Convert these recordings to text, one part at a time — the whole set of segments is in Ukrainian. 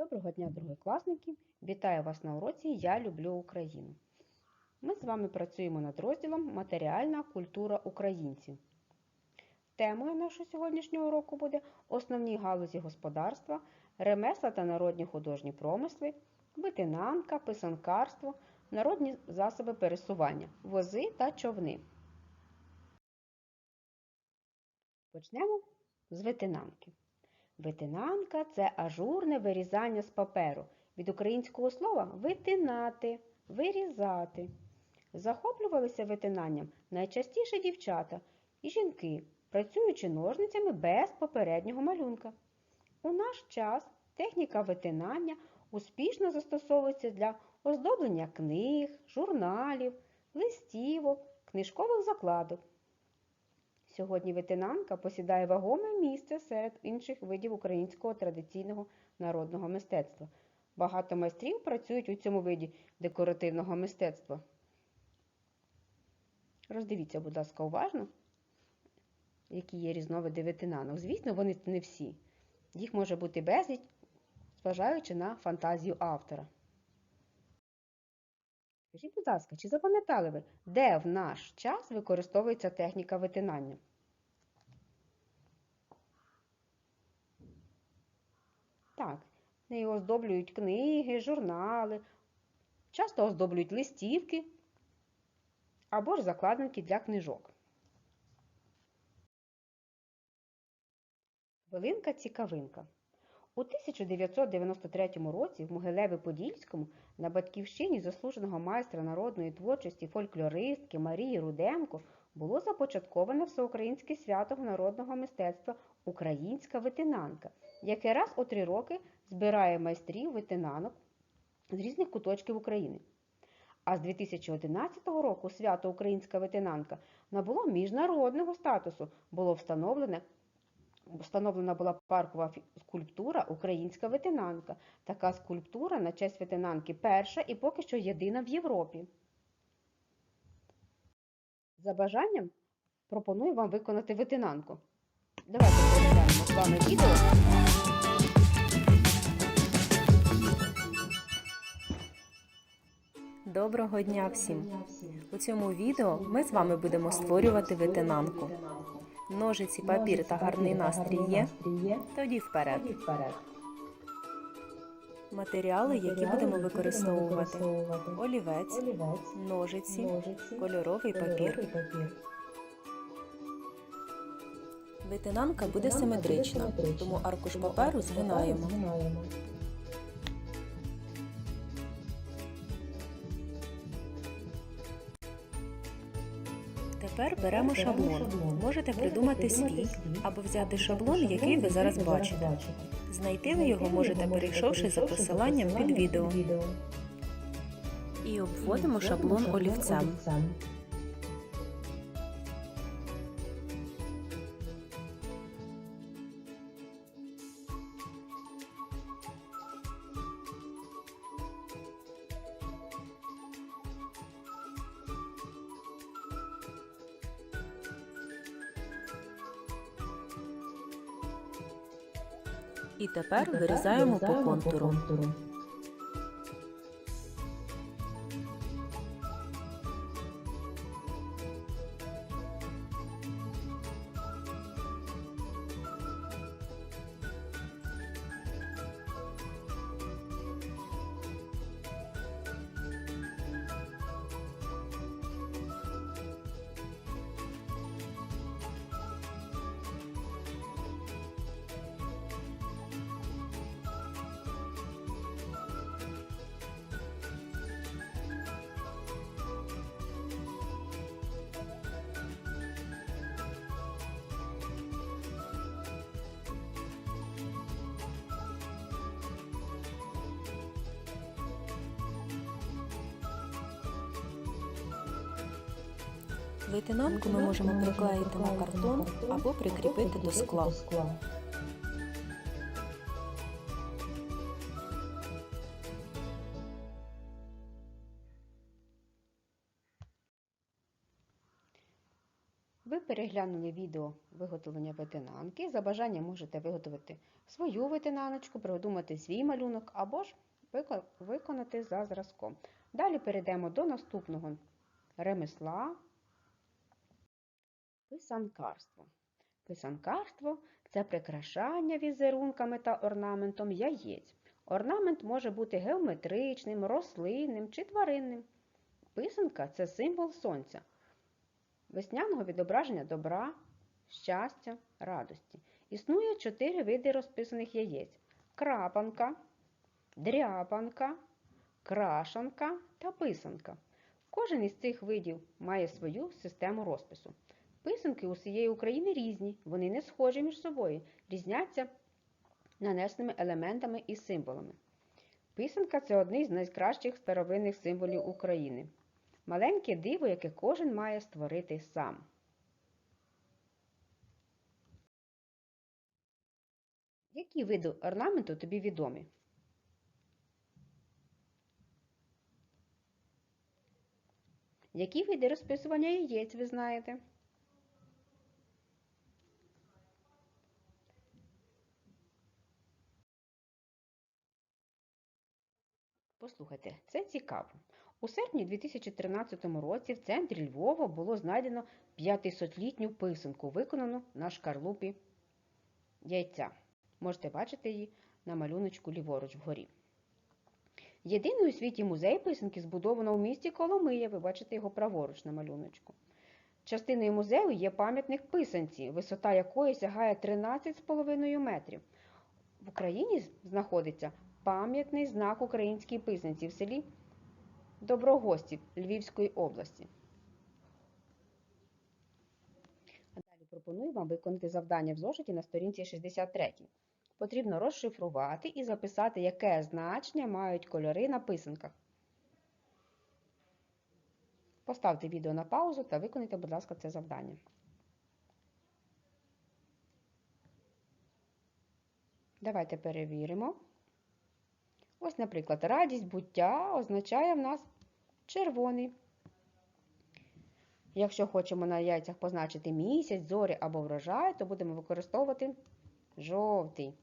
Доброго дня, другокласники! Вітаю вас на уроці Я люблю Україну. Ми з вами працюємо над розділом Матеріальна культура українців. Темою нашого сьогоднішнього уроку буде основні галузі господарства, ремесла та народні художні промисли, витинанка, писанкарство, народні засоби пересування, вози та човни. Почнемо з витинанки. Витинанка це ажурне вирізання з паперу. Від українського слова витинати, вирізати. Захоплювалися витинанням найчастіше дівчата і жінки, працюючи ножницями без попереднього малюнка. У наш час техніка витинання успішно застосовується для оздоблення книг, журналів, листівок, книжкових закладок. Сьогодні витинанка посідає вагоме місце серед інших видів українського традиційного народного мистецтва. Багато майстрів працюють у цьому виді декоративного мистецтва. Роздивіться, будь ласка, уважно, які є різновиди витинанок. Звісно, вони не всі. Їх може бути безліч, зважаючи на фантазію автора. Скажіть, будь ласка, чи запам'ятали ви, де в наш час використовується техніка витинання? Так, нею оздоблюють книги, журнали, часто оздоблюють листівки або ж закладинки для книжок. Хвилинка-цікавинка. У 1993 році в Могилеві-Подільському на батьківщині заслуженого майстра народної творчості фольклористки Марії Руденко було започатковане всеукраїнське свято народного мистецтва Українська витинанка, яке раз у три роки збирає майстрів витинанок з різних куточків України. А з 2011 року свято Українська витинанка набуло міжнародного статусу, було встановлене Встановлена була паркова скульптура Українська витинанка. Така скульптура на честь витинанки перша і поки що єдина в Європі. За бажанням пропоную вам виконати витинанку. Давайте переглянемо з вами відео. Доброго дня всім! У цьому відео ми з вами будемо створювати витинанку. Ножиці, папір та гарний настрій є? Тоді вперед. Матеріали, які будемо використовувати: олівець, ножиці, кольоровий папір. Витинанка буде симетрична, тому аркуш паперу згинаємо. Тепер беремо шаблон. Можете придумати свій або взяти шаблон, який ви зараз бачите. Знайти ви його можете, перейшовши за посиланням під відео. І обводимо шаблон олівцем. І тепер вирізаємо по контуру. Витинанку ми можемо приклеїти на картон або прикріпити до скла. Ви переглянули відео виготовлення ветенанки. За бажанням можете виготовити свою ветенаночку, придумати свій малюнок або ж виконати за зразком. Далі перейдемо до наступного ремесла писанкарство. Писанкарство це прикрашання візерунками та орнаментом яєць. Орнамент може бути геометричним, рослинним чи тваринним. Писанка це символ сонця, весняного відображення добра, щастя, радості. Існує чотири види розписаних яєць: крапанка, дряпанка, крашанка та писанка. Кожен із цих видів має свою систему розпису. Писанки у всієї України різні, вони не схожі між собою, різняться нанесеними елементами і символами. Писанка це одний з найкращих старовинних символів України. Маленьке диво, яке кожен має створити сам. Які види орнаменту тобі відомі? Які види розписування яєць ви знаєте? Послухайте, це цікаво. У серпні 2013 році в центрі Львова було знайдено 500-літню писанку, виконану на шкарлупі яйця. Можете бачити її на малюночку ліворуч вгорі. Єдиний у світі музей писанки збудовано в місті Коломия. Ви бачите його праворуч на малюночку. Частиною музею є пам'ятник писанці, висота якої сягає 13,5 метрів. В Україні знаходиться пам'ятний знак українській писанці в селі Доброгостів Львівської області. А далі пропоную вам виконати завдання в зошиті на сторінці 63. Потрібно розшифрувати і записати, яке значення мають кольори на писанках. Поставте відео на паузу та виконайте, будь ласка, це завдання. Давайте перевіримо. Ось, наприклад, радість буття означає в нас червоний. Якщо хочемо на яйцях позначити місяць, зорі або врожай, то будемо використовувати жовтий.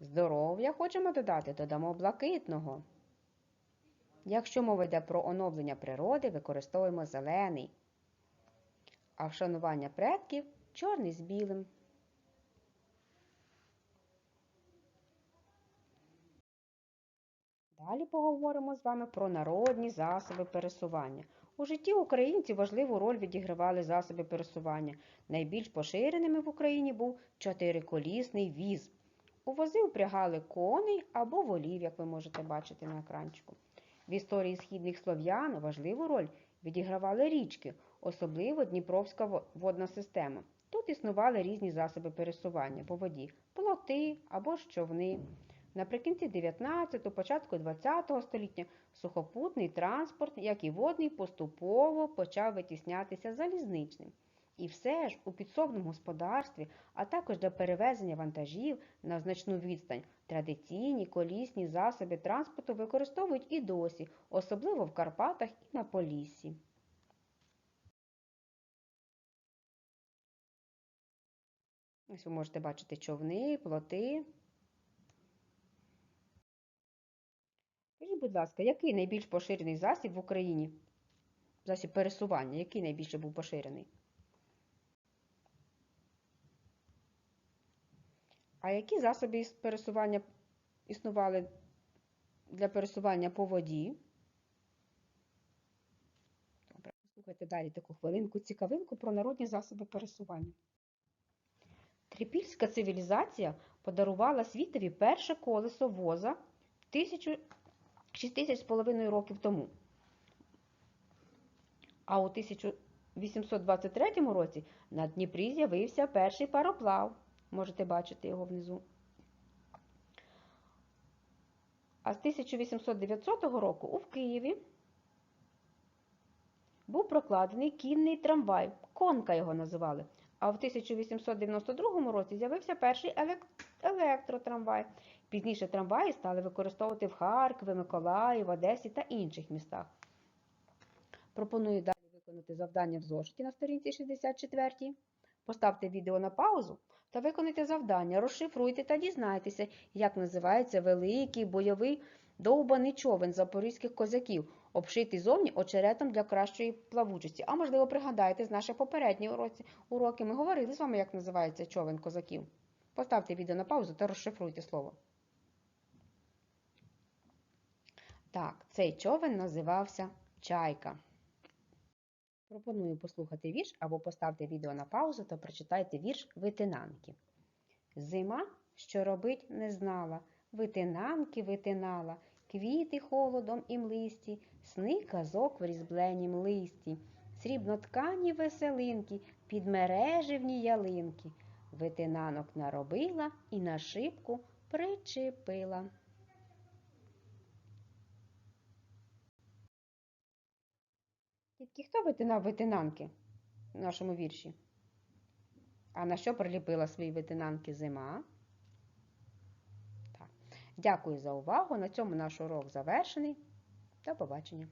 Здоров'я хочемо додати, додамо блакитного. Якщо мова йде про оновлення природи, використовуємо зелений. А вшанування предків чорний з білим. Далі поговоримо з вами про народні засоби пересування. У житті українців важливу роль відігравали засоби пересування. Найбільш поширеними в Україні був чотириколісний віз. У вози впрягали коней або волів, як ви можете бачити на екранчику. В історії східних слов'ян важливу роль відігравали річки, особливо Дніпровська водна система. Тут існували різні засоби пересування по воді плоти або ж човни. Наприкінці 19-го, початку 20-го століття сухопутний транспорт, як і водний, поступово почав витіснятися залізничним. І все ж у підсобному господарстві, а також для перевезення вантажів на значну відстань, традиційні колісні засоби транспорту використовують і досі, особливо в Карпатах і на Поліссі. Ось ви можете бачити човни, плоти. Будь ласка, який найбільш поширений засіб в Україні? Засіб пересування, який найбільше був поширений? А які засоби пересування існували для пересування по воді? Добре, слухайте далі таку хвилинку цікавинку про народні засоби пересування. Трипільська цивілізація подарувала світові перше колесо воза в тисячу 6 тисяч з половиною років тому. А у 1823 році на Дніпрі з'явився перший пароплав. Можете бачити його внизу. А з 1809 року у Києві був прокладений кінний трамвай. Конка його називали. А в 1892 році з'явився перший елек- електротрамвай. Пізніше трамваї стали використовувати в Харкові, Миколаїв, Одесі та інших містах. Пропоную далі виконати завдання в зошиті на сторінці 64. Поставте відео на паузу та виконайте завдання, розшифруйте та дізнайтеся, як називається великий бойовий довбаний човен запорізьких козаків, обшитий зовні очеретом для кращої плавучості. А можливо, пригадаєте з наших попередніх уроки. Ми говорили з вами, як називається човен козаків. Поставте відео на паузу та розшифруйте слово. Так, цей човен називався Чайка. Пропоную послухати вірш або поставте відео на паузу та прочитайте вірш витинанки. Зима, що робить, не знала, витинанки витинала, квіти холодом і млисті, сни казок в різбленім листі, срібноткані веселинки, підмереживні ялинки. Витинанок наробила і на шибку причепила. Дітки, хто витинав витинанки в нашому вірші? А на що приліпила свої витинанки зима? Так. Дякую за увагу. На цьому наш урок завершений. До побачення.